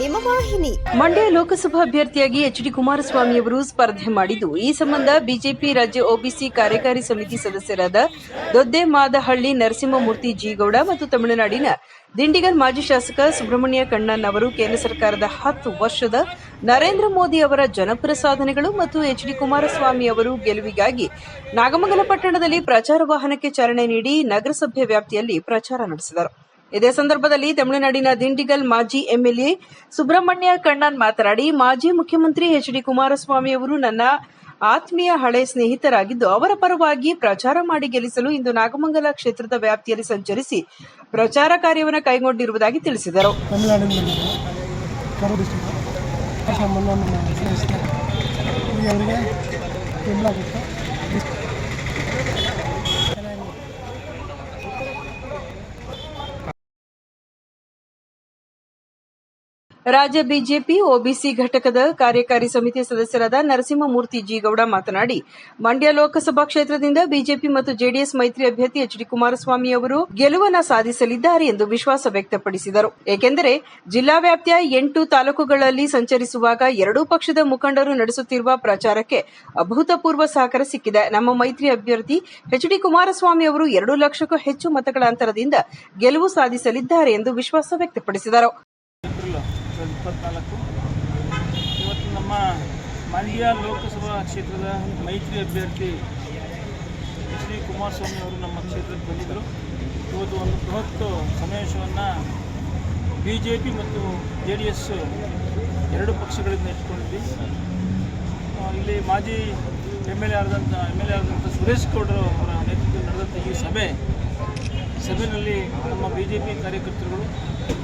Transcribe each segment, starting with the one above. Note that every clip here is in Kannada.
ನಿಮ್ಮ ವಾಹಿನಿ. ಮಂಡ್ಯ ಲೋಕಸಭಾ ಅಭ್ಯರ್ಥಿಯಾಗಿ ಎಚ್ ಡಿ ಕುಮಾರಸ್ವಾಮಿ ಅವರು ಸ್ಪರ್ಧೆ ಮಾಡಿದ್ದು. ಈ ಸಂಬಂಧ ಬಿಜೆಪಿ ರಾಜ್ಯ ಒಬಿಸಿ ಕಾರ್ಯಕಾರಿ ಸಮಿತಿ ಸದಸ್ಯರಾದ ದೊದ್ದೆ ಮಾದಹಳ್ಳಿ ನರಸಿಂಹಮೂರ್ತಿ ಜಿಗೌಡ ಮತ್ತು ತಮಿಳುನಾಡಿನ ದಿಂಡಿಗಲ್ ಮಾಜಿ ಶಾಸಕ ಸುಬ್ರಹ್ಮಣ್ಯ ಕಣ್ಣನ್ ಅವರು, ಕೇಂದ್ರ ಸರ್ಕಾರದ ಹತ್ತು ವರ್ಷದ ನರೇಂದ್ರ ಮೋದಿ ಅವರ ಜನಪರ ಸಾಧನೆಗಳು ಮತ್ತು ಎಚ್ ಡಿ ಕುಮಾರಸ್ವಾಮಿ ಅವರು ಗೆಲುವಿಗಾಗಿ ನಾಗಮಂಗಲ ಪಟ್ಟಣದಲ್ಲಿ ಪ್ರಚಾರ ವಾಹನಕ್ಕೆ ಚಾಲನೆ ನೀಡಿ ನಗರಸಭೆ ವ್ಯಾಪ್ತಿಯಲ್ಲಿ ಪ್ರಚಾರ ನಡೆಸಿದರು. ಇದೇ ಸಂದರ್ಭದಲ್ಲಿ ತಮಿಳುನಾಡಿನ ದಿಂಡಿಗಲ್ ಮಾಜಿ ಎಂಎಲ್ಎ ಸುಬ್ರಹ್ಮಣ್ಯ ಕಣ್ಣನ್ ಮಾತನಾಡಿ ಮಾಜಿ ಮುಖ್ಯಮಂತ್ರಿ ಎಚ್ ಡಿ ಕುಮಾರಸ್ವಾಮಿ ಅವರು ನನ್ನ ಆತ್ಮೀಯ ಹಳೆ ಸ್ನೇಹಿತರಾಗಿದ್ದು ಅವರ ಪರವಾಗಿ ಪ್ರಚಾರ ಮಾಡಿ ಗೆಲ್ಲಿಸಲು ಇಂದು ನಾಗಮಂಗಲ ಕ್ಷೇತ್ರದ ವ್ಯಾಪ್ತಿಯಲ್ಲಿ ಸಂಚರಿಸಿ ಪ್ರಚಾರ ಕಾರ್ಯವನ್ನು ಕೈಗೊಂಡಿರುವುದಾಗಿ ತಿಳಿಸಿದರು ರಾಜ್ಯ ಬಿಜೆಪಿ, ಒಬಿಸಿ ಘಟಕದ ಕಾರ್ಯಕಾರಿ ಸಮಿತಿ ಸದಸ್ಯರಾದ ನರಸಿಂಹಮೂರ್ತಿ ಜಿಗೌಡ ಮಾತನಾಡಿ, ಮಂಡ್ಯ ಲೋಕಸಭಾ ಕ್ಷೇತ್ರದಿಂದ ಬಿಜೆಪಿ ಮತ್ತು ಜೆಡಿಎಸ್ ಮೈತ್ರಿ ಅಭ್ಯರ್ಥಿ ಎಚ್ ಡಿ ಕುಮಾರಸ್ವಾಮಿ ಅವರು ಗೆಲುವನ್ನು ಸಾಧಿಸಲಿದ್ದಾರೆ ಎಂದು ವಿಶ್ವಾಸ ವ್ಯಕ್ತಪಡಿಸಿದರು. ಏಕೆಂದರೆ, ಜಿಲ್ಲಾ ವ್ಯಾಪ್ತಿಯ ಎಂಟು ತಾಲೂಕುಗಳಲ್ಲಿ ಸಂಚರಿಸುವಾಗ ಎರಡೂ ಪಕ್ಷದ ಮುಖಂಡರು ನಡೆಸುತ್ತಿರುವ ಪ್ರಚಾರಕ್ಕೆ ಅಭೂತಪೂರ್ವ ಸಹಕಾರ ಸಿಕ್ಕಿದೆ. ನಮ್ಮ ಮೈತ್ರಿ ಅಭ್ಯರ್ಥಿ ಎಚ್ ಡಿ ಕುಮಾರಸ್ವಾಮಿ ಅವರು ಎರಡು ಲಕ್ಷಕ್ಕೂ ಹೆಚ್ಚು ಮತಗಳ ಅಂತರದಿಂದ ಗೆಲುವು ಸಾಧಿಸಲಿದ್ದಾರೆ ಎಂದು ವಿಶ್ವಾಸ ವ್ಯಕ್ತಪಡಿಸಿದರು. ಏಪ್ರಿಲ್ ಇಪ್ಪತ್ನಾಲ್ಕು. ಇವತ್ತು ನಮ್ಮ ಮಂಡ್ಯ ಲೋಕಸಭಾ ಕ್ಷೇತ್ರದ ಮೈತ್ರಿ ಅಭ್ಯರ್ಥಿ ಎಚ್ ಡಿ ಕುಮಾರಸ್ವಾಮಿ ಅವರು ನಮ್ಮ ಕ್ಷೇತ್ರಕ್ಕೆ ಬಂದಿದ್ದರು. ಇವತ್ತು ಒಂದು ಬೃಹತ್ ಸಮಾವೇಶವನ್ನು ಬಿ ಜೆ ಪಿ ಮತ್ತು ಜೆ ಡಿ ಎಸ್ ಎರಡು ಪಕ್ಷಗಳಿಂದ ಇಟ್ಕೊಂಡಿದ್ವಿ. ಇಲ್ಲಿ ಮಾಜಿ ಎಂ ಎಲ್ ಎ ಆದಂಥ ಎಂ ಎಲ್ ಎ ಆದಂಥ ಸುರೇಶ್ ಗೌಡರು ಅವರ ನೇತೃತ್ವದಲ್ಲಿ ನಡೆದಂಥ ಈ ಸಭೆ ಸಭೆಯಲ್ಲಿ ನಮ್ಮ ಬಿ ಜೆ ಪಿ ಕಾರ್ಯಕರ್ತರುಗಳು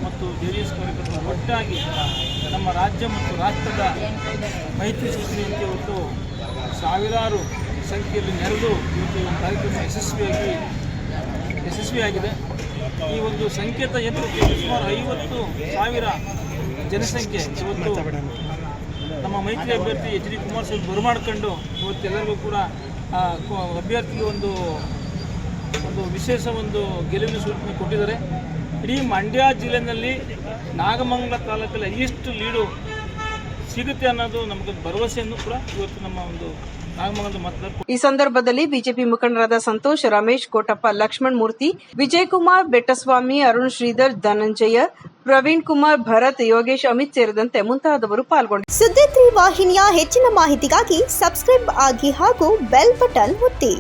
ಮತ್ತು ಜೆ ಡಿ ಎಸ್ ಕಾರ್ಯಕರ್ತರು ಒಟ್ಟಾಗಿ ನಮ್ಮ ರಾಜ್ಯ ಮತ್ತು ರಾಷ್ಟ್ರದ ಮೈತ್ರಿ ಸೂಚನೆಯಂತೆ ಇವತ್ತು ಸಾವಿರಾರು ಸಂಖ್ಯೆಯಲ್ಲಿ ನೆರೆದು ಇವತ್ತು ಈ ಕಾರ್ಯಕ್ರಮ ಯಶಸ್ವಿಯಾಗಿ ಯಶಸ್ವಿಯಾಗಿದೆ. ಈ ಒಂದು ಸಂಕೇತ ಯಂತ್ರಕ್ಕೆ ಸುಮಾರು ಐವತ್ತು ಸಾವಿರ ಜನಸಂಖ್ಯೆ ಇವತ್ತು ನಮ್ಮ ಮೈತ್ರಿ ಅಭ್ಯರ್ಥಿ ಎಚ್ ಡಿ ಕುಮಾರಸ್ವಾಮಿ ಬರಮಾಡ್ಕೊಂಡು ಇವತ್ತೆಲ್ಲರಿಗೂ ಕೂಡ ಅಭ್ಯರ್ಥಿಗೆ ಒಂದು ಒಂದು ವಿಶೇಷ ಒಂದು ಗೆಲುವಿನ ಸೂಚನೆ ಕೊಟ್ಟಿದ್ದಾರೆ. ಇಡೀ ಮಂಡ್ಯ ಜಿಲ್ಲೆಯಲ್ಲಿ ನಾಗಮಂಗಲ ತಾಲೂಕಲ್ಲಿ ಹೈಯೆಸ್ಟ್ ಲೀಡು ಸಿಗುತ್ತೆ ಅನ್ನೋದು ನಮಗೊಂದು ಭರವಸೆಯನ್ನು ಕೂಡ ಇವತ್ತು ನಮ್ಮ ಒಂದು ಈ ಸಂದರ್ಭದಲ್ಲಿ ಬಿಜೆಪಿ ಮುಖಂಡರಾದ ಸಂತೋಷ್ ರಮೇಶ್ ಕೋಟಪ್ಪ ಲಕ್ಷ್ಮಣ್ ಮೂರ್ತಿ ವಿಜಯ್ ಕುಮಾರ್ ಬೆಟ್ಟಸ್ವಾಮಿ ಅರುಣ್ ಶ್ರೀಧರ್ ಧನಂಜಯ ಪ್ರವೀಣ್ ಕುಮಾರ್ ಭರತ್ ಯೋಗೇಶ್ ಅಮಿತ್ ಸೇರಿದಂತೆ ಮುಂತಾದವರು ಪಾಲ್ಗೊಂಡಿದ್ದರು. ಸುದ್ದಿ ತ್ರೀ ವಾಹಿನಿಯ ಹೆಚ್ಚಿನ ಮಾಹಿತಿಗಾಗಿ ಸಬ್ಸ್ಕ್ರೈಬ್ ಆಗಿ ಹಾಗೂ ಬೆಲ್ ಬಟನ್ ಒತ್ತಿ.